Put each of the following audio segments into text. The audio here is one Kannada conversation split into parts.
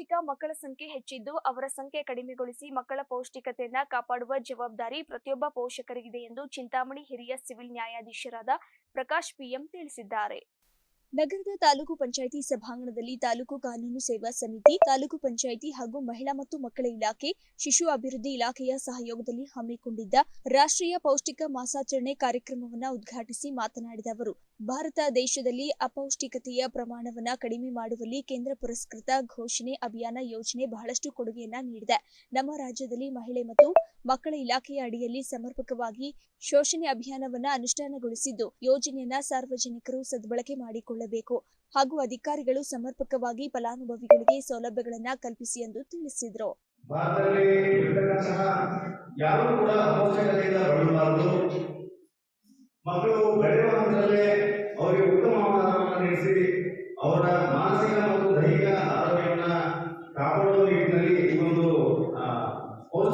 ಅಪೌಷ್ಟಿಕ ಮಕ್ಕಳ ಸಂಖ್ಯೆ ಹೆಚ್ಚಿದ್ದು ಅವರ ಸಂಖ್ಯೆ ಕಡಿಮೆಗೊಳಿಸಿ ಮಕ್ಕಳ ಪೌಷ್ಟಿಕತೆಯನ್ನ ಕಾಪಾಡುವ ಜವಾಬ್ದಾರಿ ಪ್ರತಿಯೊಬ್ಬ ಪೋಷಕರಿಗಿದೆ ಎಂದು ಚಿಂತಾಮಣಿ ಹಿರಿಯ ಸಿವಿಲ್ ನ್ಯಾಯಾಧೀಶರಾದ ಪ್ರಕಾಶ್ ಪಿಎಂ ತಿಳಿಸಿದ್ದಾರೆ. ನಗರದ ತಾಲೂಕು ಪಂಚಾಯಿತಿ ಸಭಾಂಗಣದಲ್ಲಿ ತಾಲೂಕು ಕಾನೂನು ಸೇವಾ ಸಮಿತಿ, ತಾಲೂಕು ಪಂಚಾಯಿತಿ ಹಾಗೂ ಮಹಿಳಾ ಮತ್ತು ಮಕ್ಕಳ ಇಲಾಖೆ, ಶಿಶು ಅಭಿವೃದ್ಧಿ ಇಲಾಖೆಯ ಸಹಯೋಗದಲ್ಲಿ ಹಮ್ಮಿಕೊಂಡಿದ್ದ ರಾಷ್ಟ್ರೀಯ ಪೌಷ್ಟಿಕ ಮಾಸಾಚರಣೆ ಕಾರ್ಯಕ್ರಮವನ್ನು ಉದ್ಘಾಟಿಸಿ ಮಾತನಾಡಿದ ಅವರು. ಭಾರತ ದೇಶದಲ್ಲಿ ಅಪೌಷ್ಟಿಕತೆಯ ಪ್ರಮಾಣವನ್ನ ಕಡಿಮೆ ಮಾಡುವಲ್ಲಿ ಕೇಂದ್ರ ಪುರಸ್ಕೃತ ಘೋಷಣೆ ಅಭಿಯಾನ ಯೋಜನೆ ಬಹಳಷ್ಟು ಕೊಡುಗೆಯನ್ನ ನೀಡಿದೆ. ನಮ್ಮ ರಾಜ್ಯದಲ್ಲಿ ಮಹಿಳೆ ಮತ್ತು ಮಕ್ಕಳ ಇಲಾಖೆಯ ಅಡಿಯಲ್ಲಿ ಸಮರ್ಪಕವಾಗಿ ಶೋಷಣೆ ಅಭಿಯಾನವನ್ನ ಅನುಷ್ಠಾನಗೊಳಿಸಿದ್ದು, ಯೋಜನೆಯನ್ನ ಸಾರ್ವಜನಿಕರು ಸದ್ಬಳಕೆ ಮಾಡಿಕೊಳ್ಳಬೇಕು ಹಾಗೂ ಅಧಿಕಾರಿಗಳು ಸಮರ್ಪಕವಾಗಿ ಫಲಾನುಭವಿಗಳಿಗೆ ಸೌಲಭ್ಯಗಳನ್ನ ಕಲ್ಪಿಸಿ ಎಂದು ತಿಳಿಸಿದರು. ಭಾರತದಲ್ಲಿ ಯಾರು ಕೂಡ ಅಪೌಷ್ಟಿಕತೆಯಿಂದ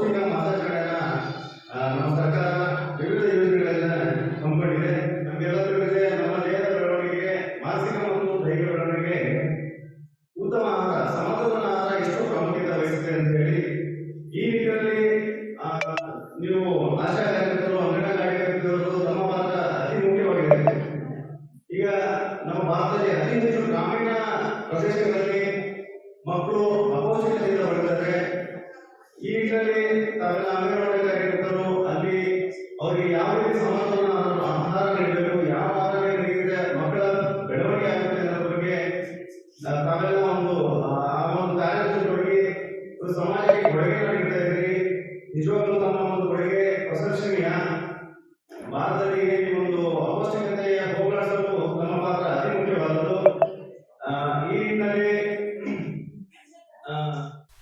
ಪೌಷ್ಟಿಕ ಮಾಸಾಚರಣೆಯನ್ನ ನಮ್ಮ ಸರ್ಕಾರ ವಿವಿಧ ಯೋಜನೆಗಳನ್ನ ಹಮ್ಮಿಕೊಂಡಿದೆ ನಮಗೆಲ್ಲರಿಗೂ ನಮ್ಮ ದೇಹದ ಬೆಳವಣಿಗೆಗೆ, ಮಾನಸಿಕ ಮತ್ತು ದೈಹಿಕ ಬೆಳವಣಿಗೆ ಉತ್ತಮ ಆಹಾರ, ಸಮತೋಲನ ಆಹಾರ ಎಷ್ಟು ಪ್ರಾಮುಖ್ಯತೆ ವಹಿಸುತ್ತೆ ಅಂತ ಹೇಳಿ ಈ ನಿಟ್ಟಿನಲ್ಲಿ ನೀವು ಆಶಾ ಕಾರ್ಯಕರ್ತರು ಅಂಗನವಾಡಿ ಕಾರ್ಯಕರ್ತರು ತಮ್ಮ ಈ ನಿಟ್ಟಿನಲ್ಲಿ ತಾವೆಲ್ಲ ಅಂಗನವಾಡಿ ಅಲ್ಲಿ ಅವರಿಗೆ ಯಾವ ರೀತಿ ಸಮತೋಲನ ಆಹಾರ ನೀಡಬೇಕು, ಯಾವ ಆಹಾರ ಮಕ್ಕಳ ಬೆಳವಣಿಗೆ ಆಗುತ್ತೆ ಅನ್ನೋದ್ರ ಬಗ್ಗೆ ತಾವೆಲ್ಲ ಒಂದು, ಆ ಒಂದು ಒಂದು ಸಮಾಜಕ್ಕೆ ಕೊಡುಗೆಯನ್ನು ನೀಡ್ತಾ ಇದ್ರಿ ನಿಜವಾಗ್ಲೂ ತಮ್ಮ ಒಂದು ಕೊಡುಗೆ ಪ್ರಶಂಸನೀಯ ಭಾರತದಲ್ಲಿ ಒಂದು ಅವಶ್ಯಕತೆಯ ಹೋಗಲಾಡಿಸಲು ನಮ್ಮ ಪಾತ್ರ ಅತಿ ಮುಖ್ಯವಾದದ್ದು. ಈ ನಿಟ್ಟಿನಲ್ಲಿ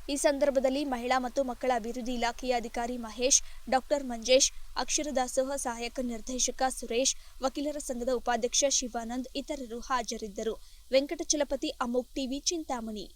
ಈ ಸಂದರ್ಭದಲ್ಲಿ ಮಹಿಳಾ ಮತ್ತು ಮಕ್ಕಳ ಅಭಿವೃದ್ಧಿ ಇಲಾಖೆಯ ಅಧಿಕಾರಿ ಮಹೇಶ್, ಡಾಕ್ಟರ್ ಮಂಜೇಶ್ ಅಕ್ಷರ ದಾಸೋಹ ಸಹಾಯಕ ನಿರ್ದೇಶಕ ಸುರೇಶ್, ವಕೀಲರ ಸಂಘದ ಉಪಾಧ್ಯಕ್ಷ ಶಿವಾನಂದ್, ಇತರರು ಹಾಜರಿದ್ದರು. ವೆಂಕಟಚಲಪತಿ ಅಮೋಕ್ ಟಿವಿ, ಚಿಂತಾಮಣಿ.